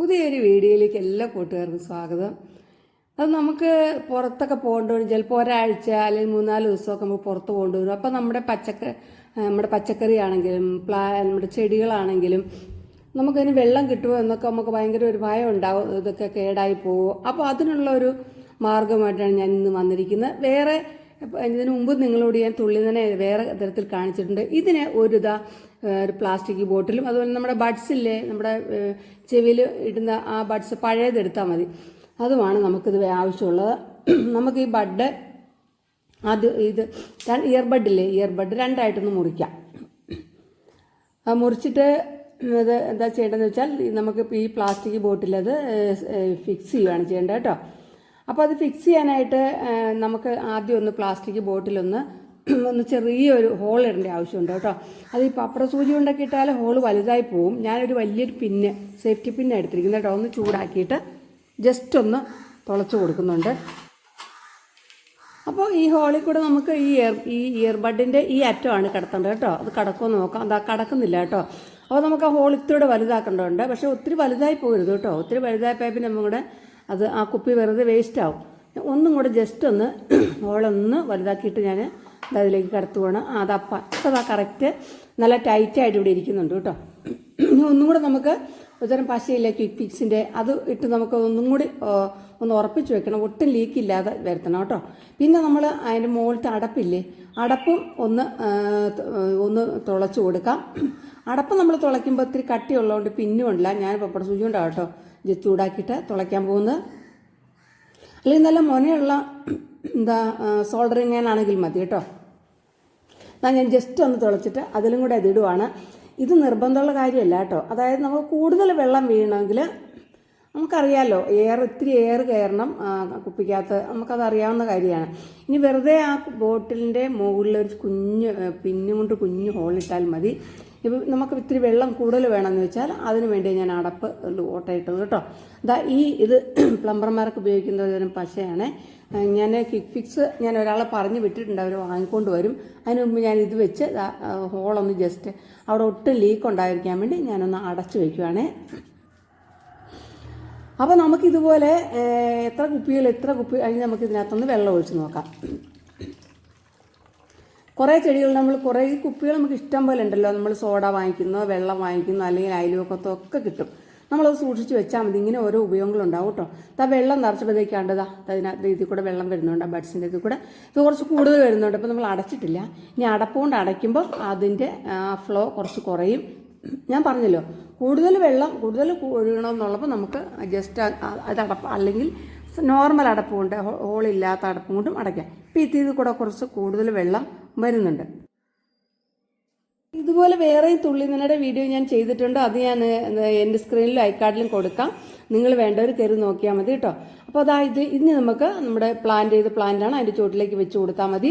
പുതിയൊരു വീഡിയോയിലേക്ക് എല്ലാ കൂട്ടുകാർക്കും സ്വാഗതം. അത് നമുക്ക് പുറത്തൊക്കെ പോകേണ്ടി വരും. ചിലപ്പോൾ ഒരാഴ്ച അല്ലെങ്കിൽ മൂന്നാൽ ദിവസമൊക്കെ നമുക്ക് പുറത്ത് പോകേണ്ടി വരും. അപ്പോൾ നമ്മുടെ പച്ചക്ക നമ്മുടെ പച്ചക്കറി ആണെങ്കിലും പ്ലാ നമ്മുടെ ചെടികളാണെങ്കിലും നമുക്കതിന് വെള്ളം കിട്ടുമോ എന്നൊക്കെ നമുക്ക് ഭയങ്കര ഒരു ഭയം ഉണ്ടാവും. ഇതൊക്കെ കേടായി പോകും അപ്പോൾ അതിനുള്ള ഒരു മാർഗമായിട്ടാണ് ഞാൻ ഇന്ന് വന്നിരിക്കുന്നത്. വേറെ ഇതിനു മുമ്പ് നിങ്ങളോട് ഞാൻ തുള്ളി തന്നെ വേറെ തരത്തിൽ കാണിച്ചിട്ടുണ്ട്. ഇതിന് ഒരു ഇതാ ഒരു പ്ലാസ്റ്റിക് ബോട്ടിലും അതുപോലെ നമ്മുടെ ബഡ്സില്ലേ നമ്മുടെ ചെവിയിൽ ഇടുന്ന ആ ബഡ്സ് പഴയത് എടുത്താൽ മതി. അതുമാണ് നമുക്കിത് ആവശ്യമുള്ളത്. നമുക്ക് ഈ ബഡ് അത് ഇത് ഇയർബഡില്ലേ ഇയർബഡ് രണ്ടായിട്ടൊന്ന് മുറിക്കാം. ആ മുറിച്ചിട്ട് ഇത് എന്താ ചെയ്യേണ്ടതെന്ന് വെച്ചാൽ നമുക്ക് ഈ പ്ലാസ്റ്റിക് ബോട്ടിലത് ഫിക്സ് ചെയ്യുകയാണ് ചെയ്യേണ്ടത് കേട്ടോ. അപ്പോൾ അത് ഫിക്സ് ചെയ്യാനായിട്ട് നമുക്ക് ആദ്യം ഒന്ന് പ്ലാസ്റ്റിക് ബോട്ടിലൊന്ന് ഒന്ന് ചെറിയൊരു ഹോൾ ഇടേണ്ട ആവശ്യമുണ്ട് കേട്ടോ. അത് ഈ പപ്പട സൂചി കൊണ്ടൊക്കെ ഇട്ടാൽ ഹോൾ വലുതായി പോവും. ഞാനൊരു വലിയൊരു പിന്ന് സേഫ്റ്റി പിന്ന് എടുത്തിരിക്കുന്നത് കേട്ടോ. ഒന്ന് ചൂടാക്കിയിട്ട് ജസ്റ്റ് ഒന്ന് തുളച്ച് കൊടുക്കുന്നുണ്ട്. അപ്പോൾ ഈ ഹോളിൽ കൂടെ നമുക്ക് ഈ ഇയർ ഈ ഇയർബഡിന്റെ ഈ അറ്റമാണ് കിടത്തേണ്ടത് കേട്ടോ. അത് കിടക്കുമെന്ന് നോക്കാം. അതാ കിടക്കുന്നില്ല കേട്ടോ. അപ്പോൾ നമുക്ക് ആ ഹോൾ ഇത്തിരി വലുതാക്കേണ്ടതുണ്ട്. പക്ഷേ ഒത്തിരി വലുതായി പോകരുത് കേട്ടോ. ഒത്തിരി വലുതായി പോയാൽ പിന്നെ നമ്മുടെ അത് ആ കുപ്പി വെറുതെ വേസ്റ്റ് ആവും ഒന്നും കൂടെ ജസ്റ്റ് ഒന്ന് ഓളൊന്ന് വലുതാക്കിയിട്ട് ഞാൻ അതിലേക്ക് കടത്തുവാണ് ആ അപ്പം. ആ കറക്റ്റ് നല്ല ടൈറ്റായിട്ട് ഇവിടെ ഇരിക്കുന്നുണ്ട് കേട്ടോ. ഒന്നും കൂടെ നമുക്ക് ഒരുതരം പശയിലെ ക്വിക്ക് ഫിക്സിന്റെ അത് ഇട്ട് നമുക്ക് ഒന്നും കൂടി ഒന്ന് ഉറപ്പിച്ച് വെക്കണം. ഒട്ടും ലീക്ക് ഇല്ലാതെ വരുത്തണം കേട്ടോ. പിന്നെ നമ്മൾ അതിന്റെ മുകളിലത്തെ അടപ്പില്ലേ അടപ്പും ഒന്ന് ഒന്ന് തുളച്ച് കൊടുക്കാം. അടപ്പ് നമ്മൾ തുളയ്ക്കുമ്പോൾ ഇത്തിരി കട്ടിയുള്ളതുകൊണ്ട് പിന്നുമില്ല ഞാൻ പപ്പട സൂചി കൊണ്ടാണ് കേട്ടോ. ഇത് ചൂടാക്കിയിട്ട് തുളയ്ക്കാൻ പോകുന്നത്. അല്ലെങ്കിൽ നല്ല മുനയുള്ള എന്താ സോൾഡറിങ് ആണെങ്കിൽ മതി കേട്ടോ. എന്നാൽ ഞാൻ ജസ്റ്റ് ഒന്ന് തുളച്ചിട്ട് അതിലും കൂടെ അതിടുവാണ് ഇത് നിർബന്ധമുള്ള കാര്യമല്ല കേട്ടോ. അതായത് നമുക്ക് കൂടുതൽ വെള്ളം വീഴണമെങ്കിൽ നമുക്കറിയാമല്ലോ എയർ ഇത്തിരി എയർ കയറണം കുപ്പിക്കകത്ത്. നമുക്കത് അറിയാവുന്ന കാര്യമാണ്. ഇനി വെറുതെ ആ ബോട്ടിലിന്റെ മുകളിൽ ഒരു കുഞ്ഞ് പിന്നുകൊണ്ട് പിന്നും കൊണ്ട് കുഞ്ഞ് ഹോളിട്ടാൽ മതി. ഇപ്പം നമുക്ക് ഇത്തിരി വെള്ളം കൂടുതൽ വേണമെന്ന് വെച്ചാൽ അതിന് വേണ്ടി ഞാൻ അടപ്പ് ഓട്ടയിട്ടത് കേട്ടോ. ദാ ഈ ഇത് പ്ലംബർമാർക്ക് ഉപയോഗിക്കുന്ന ഒരു പശയാണ്. ഞാൻ ക്വിക്ക് ഫിക്സ് ഞാൻ ഒരാളെ പറഞ്ഞു വിട്ടിട്ടുണ്ട് അവർ വാങ്ങിക്കൊണ്ട് വരും. അതിന് മുമ്പ് ഞാൻ ഇത് വെച്ച് ഹോളൊന്ന് ജസ്റ്റ് അവിടെ ഒട്ടും ലീക്ക് ഉണ്ടായിരിക്കാൻ വേണ്ടി ഞാനൊന്ന് അടച്ചു വയ്ക്കുവാണേ അപ്പോൾ നമുക്കിതുപോലെ എത്ര കുപ്പികൾ എത്ര കുപ്പി കഴിഞ്ഞ് നമുക്ക് ഇതിനകത്തൊന്ന് വെള്ളം ഒഴിച്ച് നോക്കാം. കുറേ ചെടികൾ നമ്മൾ കുറേ കുപ്പികൾ നമുക്ക് ഇഷ്ടം പോലെ ഉണ്ടല്ലോ. നമ്മൾ സോഡ വാങ്ങിക്കുന്നോ വെള്ളം വാങ്ങിക്കുന്നോ അല്ലെങ്കിൽ അയൽവക്കത്തോ ഒക്കെ കിട്ടും. നമ്മളത് സൂക്ഷിച്ച് വെച്ചാൽ മതി. ഇങ്ങനെ ഓരോ ഉപയോഗങ്ങളുണ്ടാവും കേട്ടോ ആ വെള്ളം നിറച്ചപ്പോഴത്തേക്കാണ്ടതാ അതിനകത്ത് ഇതിൽ കൂടെ വെള്ളം വരുന്നുണ്ട് ബഡ്സിന്റെ ഇതിൽ കൂടെ. ഇത് കുറച്ച് കൂടുതൽ വരുന്നുണ്ട്. അപ്പോൾ നമ്മൾ അടച്ചിട്ടില്ല. ഇനി അടപ്പുകൊണ്ട് അടയ്ക്കുമ്പോൾ അതിന്റെ ഫ്ലോ കുറച്ച് കുറയും. ഞാൻ പറഞ്ഞല്ലോ കൂടുതൽ വെള്ളം കൂടുതൽ ഒഴുകണമെന്നുള്ളപ്പോൾ നമുക്ക് ജസ്റ്റ് അത് അടപ്പ് അല്ലെങ്കിൽ നോർമൽ അടപ്പ് കൊണ്ട് ഹോളില്ലാത്ത അടപ്പും കൊണ്ടും അടയ്ക്കാം. ഇപ്പം ഇതിൽ കൂടെ കുറച്ച് കൂടുതൽ വെള്ളം വരുന്നുണ്ട്. ഇതുപോലെ വേറെയും തുള്ളിനയുടെ വീഡിയോ ഞാൻ ചെയ്തിട്ടുണ്ട്. അത് ഞാൻ എന്റെ സ്ക്രീനിലും ഐക്കാർഡിലും കൊടുക്കാം. നിങ്ങൾ വേണ്ടവർ കയറി നോക്കിയാൽ മതി കേട്ടോ. അപ്പോൾ അതാ ഇത് ഇനി നമുക്ക് നമ്മുടെ പ്ലാൻ ചെയ്ത പ്ലാന്റാണ് അതിന്റെ ചുവട്ടിലേക്ക് വെച്ച് കൊടുത്താൽ മതി.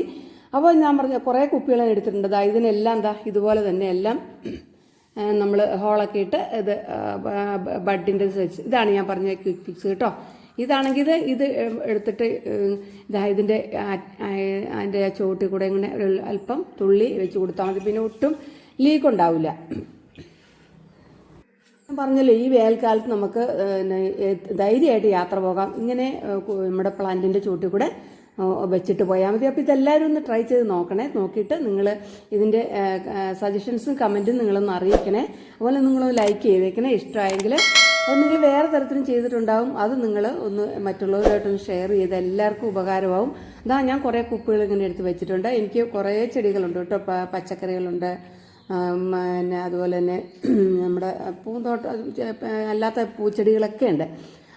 അപ്പോൾ ഞാൻ പറഞ്ഞ കുറേ കുപ്പികൾ ഞാൻ എടുത്തിട്ടുണ്ട്. ദാ ഇതിനെല്ലാം എന്താ ഇതുപോലെ തന്നെ എല്ലാം നമ്മൾ ഹോളൊക്കെ ഇട്ട് ഇത് ബഡിന്റെ ഇതാണ് ഞാൻ പറഞ്ഞ ക്വിക്ക് ഫിക്സ് കേട്ടോ. ഇതാണെങ്കിൽ ഇത് ഇത് എടുത്തിട്ട് ഇതാ ഇതിന്റെ അതിന്റെ ചുവട്ടിൽ കൂടെ ഇങ്ങനെ അല്പം തുള്ളി വെച്ച് കൊടുത്താൽ മതി. പിന്നെ ഒട്ടും ലീക്ക് ഉണ്ടാവില്ല. ഞാൻ പറഞ്ഞല്ലോ ഈ വേനൽക്കാലത്ത് നമുക്ക് ധൈര്യമായിട്ട് യാത്ര പോകാം. ഇങ്ങനെ നമ്മുടെ പ്ലാന്റിന്റെ ചുവട്ടിൽ കൂടെ വെച്ചിട്ട് പോയാൽ മതി. അപ്പോൾ ഇതെല്ലാവരും ഒന്ന് ട്രൈ ചെയ്ത് നോക്കണേ. നോക്കിയിട്ട് നിങ്ങൾ ഇതിന്റെ സജഷൻസും കമന്റും നിങ്ങളൊന്ന് അറിയിക്കണേ. അതുപോലെ നിങ്ങൾ ലൈക്ക് ചെയ്തേക്കണേ. ഇഷ്ടമായെങ്കിൽ അത് നിങ്ങൾ വേറെ തരത്തിലും ചെയ്തിട്ടുണ്ടാവും. അത് നിങ്ങൾ ഒന്ന് മറ്റുള്ളവരുമായിട്ടൊന്ന് ഷെയർ ചെയ്ത് എല്ലാവർക്കും ഉപകാരമാവും. അതാ ഞാൻ കുറേ കുപ്പികൾ ഇങ്ങനെ എടുത്ത് വെച്ചിട്ടുണ്ട്. എനിക്ക് കുറേ ചെടികളുണ്ട് കേട്ടോ. പച്ചക്കറികളുണ്ട്. പിന്നെ അതുപോലെ തന്നെ നമ്മുടെ പൂന്തോട്ടം അല്ലാത്ത പൂച്ചെടികളൊക്കെ ഉണ്ട്.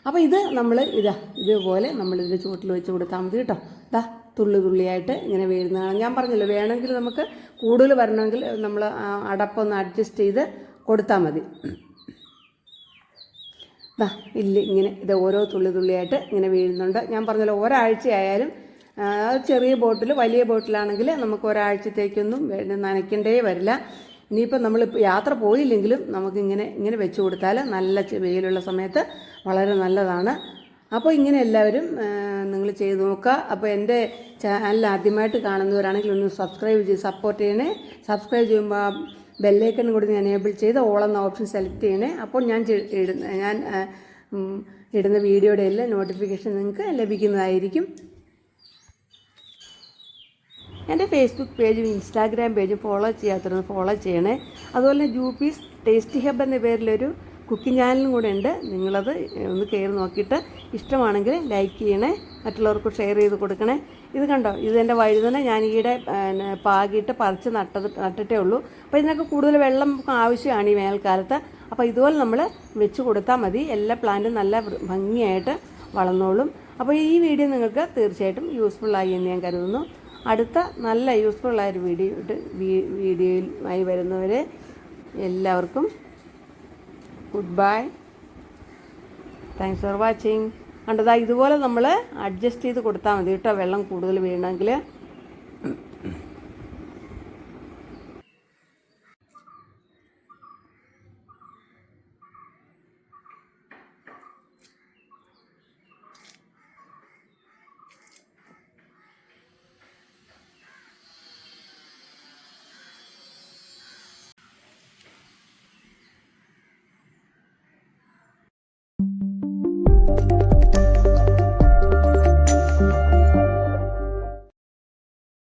അപ്പോൾ ഇത് നമ്മൾ ഇതാ ഇതുപോലെ നമ്മൾ ഇതിന്റെ ചുവട്ടിൽ വെച്ച് കൊടുത്താൽ മതി കേട്ടോ. ഇതാ തുള്ളി തുള്ളിയായിട്ട് ഇങ്ങനെ വീഴുന്നതാണ്. ഞാൻ പറഞ്ഞല്ലോ വേണമെങ്കിൽ നമുക്ക് കൂടുതൽ വരണമെങ്കിൽ നമ്മൾ അടപ്പൊന്ന് അഡ്ജസ്റ്റ് ചെയ്ത് കൊടുത്താൽ മതി. ദാ ഇല്ല ഇങ്ങനെ ഇത് ഓരോ തുള്ളി തുള്ളിയായിട്ട് ഇങ്ങനെ വീഴുന്നുണ്ട്. ഞാൻ പറഞ്ഞല്ലോ ഒരാഴ്ചയായാലും ചെറിയ ബോട്ടിൽ വലിയ ബോട്ടിലാണെങ്കിൽ നമുക്ക് ഒരാഴ്ചത്തേക്കൊന്നും നനയ്ക്കേണ്ടേ വരില്ല. ഇനിയിപ്പോൾ നമ്മൾ യാത്ര പോയില്ലെങ്കിലും നമുക്കിങ്ങനെ ഇങ്ങനെ വെച്ച് കൊടുത്താൽ നല്ല വെയിലുള്ള സമയത്ത് വളരെ നല്ലതാണ്. അപ്പോൾ ഇങ്ങനെ എല്ലാവരും നിങ്ങൾ ചെയ്ത് നോക്കുക. അപ്പോൾ എന്റെ ചാനൽ ആദ്യമായിട്ട് കാണുന്നവരാണെങ്കിൽ ഒന്ന് സബ്സ്ക്രൈബ് ചെയ്ത് സപ്പോർട്ട് ചെയ്യണേ. സബ്സ്ക്രൈബ് ചെയ്യുമ്പോൾ ബെല്ലൈക്കൺ കൂടി എനേബിൾ ചെയ്ത് ഓൾ എന്ന ഓപ്ഷൻ സെലക്ട് ചെയ്യണേ. അപ്പോൾ ഞാൻ ഇടുന്ന ഞാൻ ഇടുന്ന വീഡിയോയുടെ എല്ലാം നോട്ടിഫിക്കേഷൻ നിങ്ങൾക്ക് ലഭിക്കുന്നതായിരിക്കും. എന്റെ ഫേസ്ബുക്ക് പേജും ഇൻസ്റ്റാഗ്രാം പേജും ഫോളോ ചെയ്യാത്തവരൊന്ന് ഫോളോ ചെയ്യണേ. അതുപോലെ തന്നെ ജൂപ്പീസ് ടേസ്റ്റി ഹബ് എന്ന പേരിലൊരു കുക്കിംഗ് ചാനലും കൂടെ ഉണ്ട്. നിങ്ങളത് ഒന്ന് കയറി നോക്കിയിട്ട് ഇഷ്ടമാണെങ്കിൽ ലൈക്ക് ചെയ്യണേ. മറ്റുള്ളവർക്ക് ഷെയർ ചെയ്ത് കൊടുക്കണേ. ഇത് കണ്ടോ? ഇത് എന്റെ വഴുതന ഞാൻ ഈയിടെ പാകിയിട്ട് പറിച്ച് നട്ടത് നട്ടിട്ടേ ഉള്ളൂ. അപ്പോൾ ഇതിനൊക്കെ കൂടുതൽ വെള്ളം ആവശ്യമാണ് ഈ വേനൽക്കാലത്ത്. അപ്പോൾ ഇതുപോലെ നമ്മൾ വെച്ച് കൊടുത്താൽ മതി. എല്ലാ പ്ലാന്റും നല്ല ഭംഗിയായിട്ട് വളർന്നോളും. അപ്പോൾ ഈ വീഡിയോ നിങ്ങൾക്ക് തീർച്ചയായിട്ടും യൂസ്ഫുള്ളായി എന്ന് ഞാൻ കരുതുന്നു. അടുത്ത നല്ല യൂസ്ഫുള്ളായൊരു വീഡിയോ വീഡിയോയുമായി വരുന്നവരെ എല്ലാവർക്കും good bye thanks for watching കണ്ടതാ ഇതുപോലെ നമ്മൾ അഡ്ജസ്റ്റ് ചെയ്ത് കൊടുത്താൽ മതി കേട്ടോ വെള്ളം കൂടുതൽ വീണമെങ്കിൽ